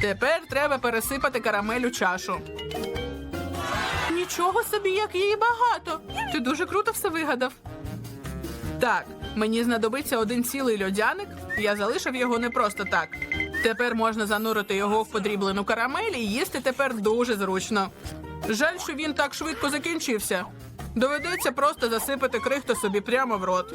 Тепер треба пересипати карамель у чашу. Нічого собі, як її багато. Ти дуже круто все вигадав. Так, мені знадобиться один цілий льодяник. Я залишив його не просто так. Тепер можна занурити його в подріблену карамель і їсти тепер дуже зручно. Жаль, що він так швидко закінчився. Доведеться просто засипати крихту собі прямо в рот.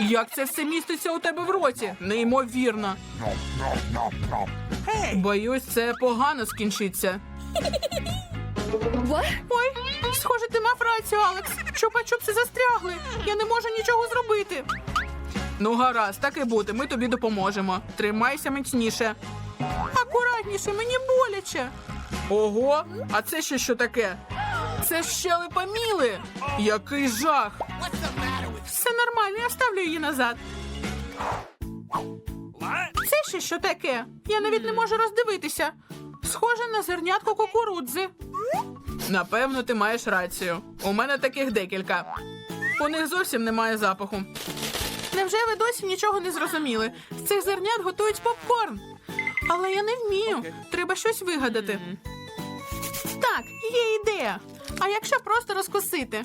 Як це все міститься у тебе в роті? Неймовірно. Боюсь, це погано скінчиться. Ой, схоже, ти мав рацію, Алекс. Чупа-чупси застрягли. Я не можу нічого зробити. Ну, гаразд, так і буде. Ми тобі допоможемо. Тримайся міцніше. Акуратніше, мені боляче. Ого, а це ще що таке? Це щелепа Міли. Який жах. Нормально, я вставлю її назад. Це ще що таке? Я навіть не можу роздивитися. Схоже на зернятко кукурудзи. Напевно, ти маєш рацію. У мене таких декілька. У них зовсім немає запаху. Невже ви досі нічого не зрозуміли? З цих зернят готують попкорн. Але я не вмію. Треба щось вигадати. Так, є ідея. А якщо просто розкусити?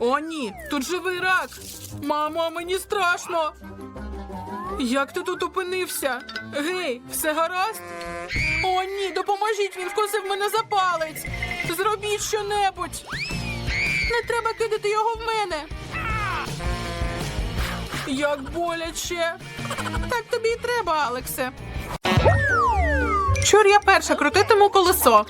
О, ні, тут живий рак. Мамо, мені страшно. Як ти тут опинився? Гей, все гаразд? О, ні, допоможіть, він вкусив мене за палець. Зробіть щонебудь. Не треба кидати його в мене. Як боляче. Так тобі і треба, Алексе. Чур я перша крутитиму колесо.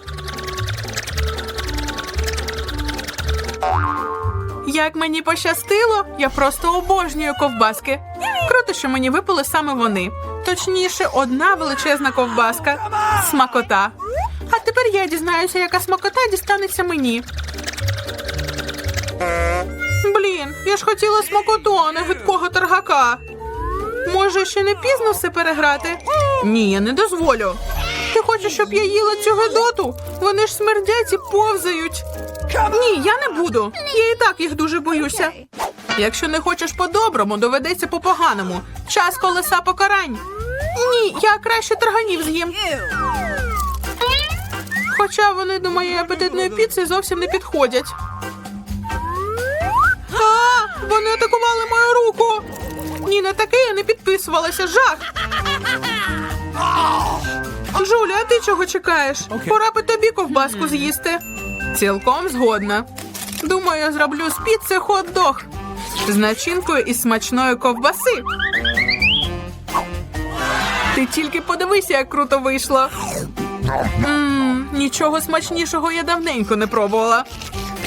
Як мені пощастило, я просто обожнюю ковбаски. Круто, що мені випали саме вони. Точніше, одна величезна ковбаска. Смакота. А тепер я дізнаюся, яка смакота дістанеться мені. Блін, я ж хотіла смакоту, а не гидкого торгака. Може, ще не пізно все переграти? Ні, я не дозволю. Ти хочеш, щоб я їла цю гидоту? Вони ж смердять і повзають. Ні, я не буду. Я і так їх дуже боюся. Якщо не хочеш по-доброму, доведеться по-поганому. Час колеса покарань. Ні, я краще тарганів з'їм. Хоча вони до моєї апетитної піци зовсім не підходять. А, вони атакували мою руку. Ні, на таке я не підписувалася. Жах. Жуля, а ти чого чекаєш? Пора би тобі ковбаску з'їсти. Цілком згодна. Думаю, я зроблю з піци хот-дог з начинкою із смачної ковбаси. Ти тільки подивися, як круто вийшло. Мм, нічого смачнішого я давненько не пробувала.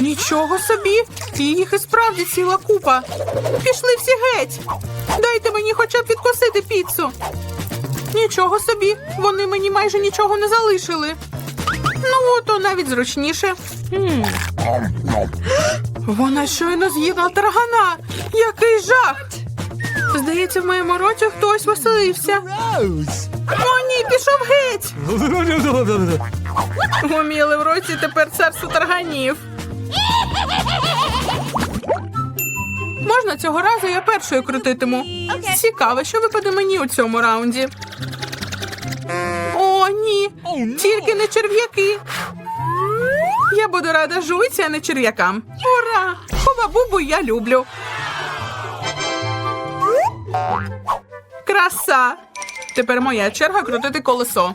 Нічого собі. Їх і справді ціла купа. Пішли всі геть. Дайте мені хоча б відкусити піцу. Нічого собі. Вони мені майже нічого не залишили. Ну, то навіть зручніше. Вона щойно з'їла таргана. Який жах! Здається, в моєму роті хтось веселився. О, ні, пішов геть. Гуміли в році тепер царство тарганів. Можна цього разу я першою крутитиму. Цікаво, що випаде мені у цьому раунді. О, ні. Тільки не черв'яки. Я буду рада жуйці, а не черв'якам. Ура! Хова-бубу я люблю. Краса! Тепер моя черга крутити колесо.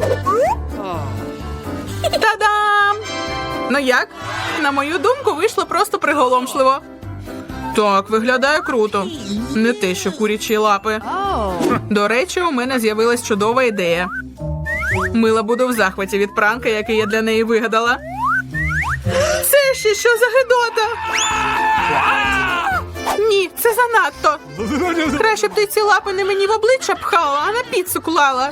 Та-дам! Ну як? На мою думку, вийшло просто приголомшливо. Так, виглядає круто. Не те, що курячі лапи. До речі, у мене з'явилась чудова ідея. Мила буду в захваті від пранка, який я для неї вигадала. Це ще що за гидота? Ні, це занадто. Краще б ти ці лапи не мені в обличчя пхала, а на піцу клала.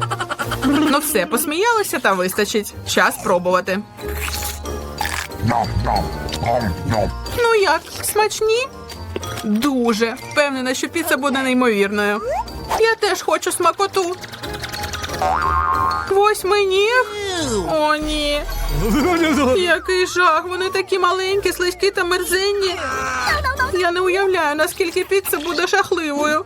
Ну все, посміялися та вистачить. Час пробувати. Ну як, смачні? Дуже. Впевнена, що піца буде неймовірною. Я теж хочу смакоту. Восьминіг? О, ні. Який жах, вони такі маленькі, слизькі та мерзенні. Я не уявляю, наскільки піца буде жахливою.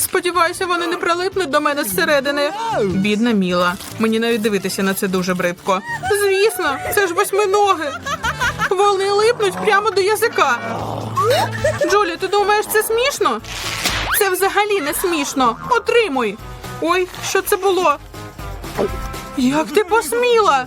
Сподіваюся, вони не прилипнуть до мене зсередини. Бідна Міла. Мені навіть дивитися на це дуже бридко. Звісно, це ж восьминоги. Вони липнуть прямо до язика. Джулі, ти думаєш, це смішно? Це взагалі не смішно. Отримуй. Ой, що це було? Як ти посміла?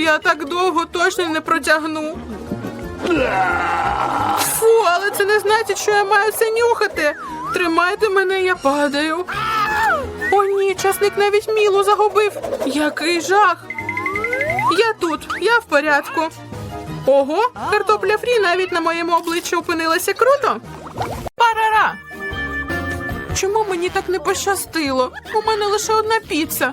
Я так довго точно не протягну. Фу, але це не значить, що я маю це нюхати. Тримайте мене, я падаю. О, ні, часник навіть мілу загубив. Який жах. Я тут, я в порядку. Ого, картопля фрі навіть на моєму обличчі опинилася круто. Парара. Чому мені так не пощастило? У мене лише одна піца,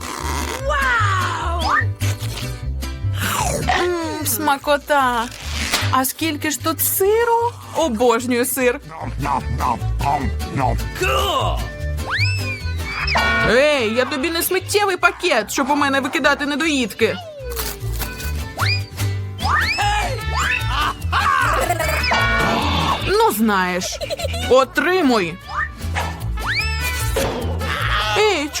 Смакота. А скільки ж тут сиру? Обожнюю сир. Ей, я тобі не сміттєвий пакет, щоб у мене викидати недоїдки. Ну, знаєш, отримуй.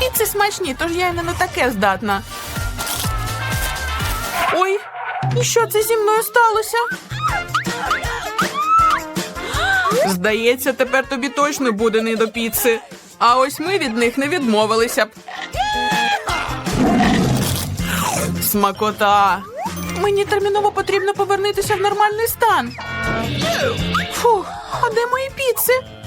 І це смачні, тож я й не на таке здатна. Ой, і що це зі мною сталося? Здається, тепер тобі точно буде не до піци. А ось ми від них не відмовилися б. Смакота. Мені терміново потрібно повернутися в нормальний стан. Фух, а де мої піци?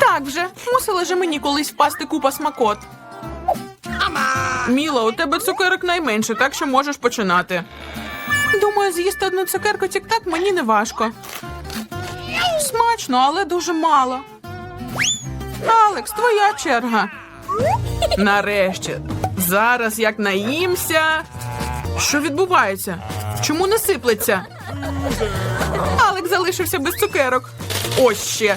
Так вже, мусила же мені колись впасти купа смакот. Міла, у тебе цукерок найменше, так що можеш починати. Думаю, з'їсти одну цукерку тік-так мені не важко. Смачно, але дуже мало. Алекс, твоя черга. Нарешті. Зараз як наїмся. Що відбувається? Чому не сиплеться? Алекс залишився без цукерок. Ось ще.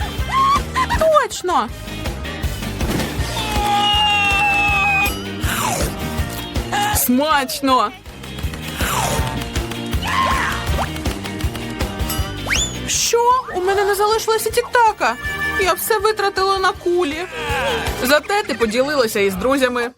Точно. Смачно. Що? У мене не залишилося тіктака. Я все витратила на кулі. Зате ти поділилася із друзями.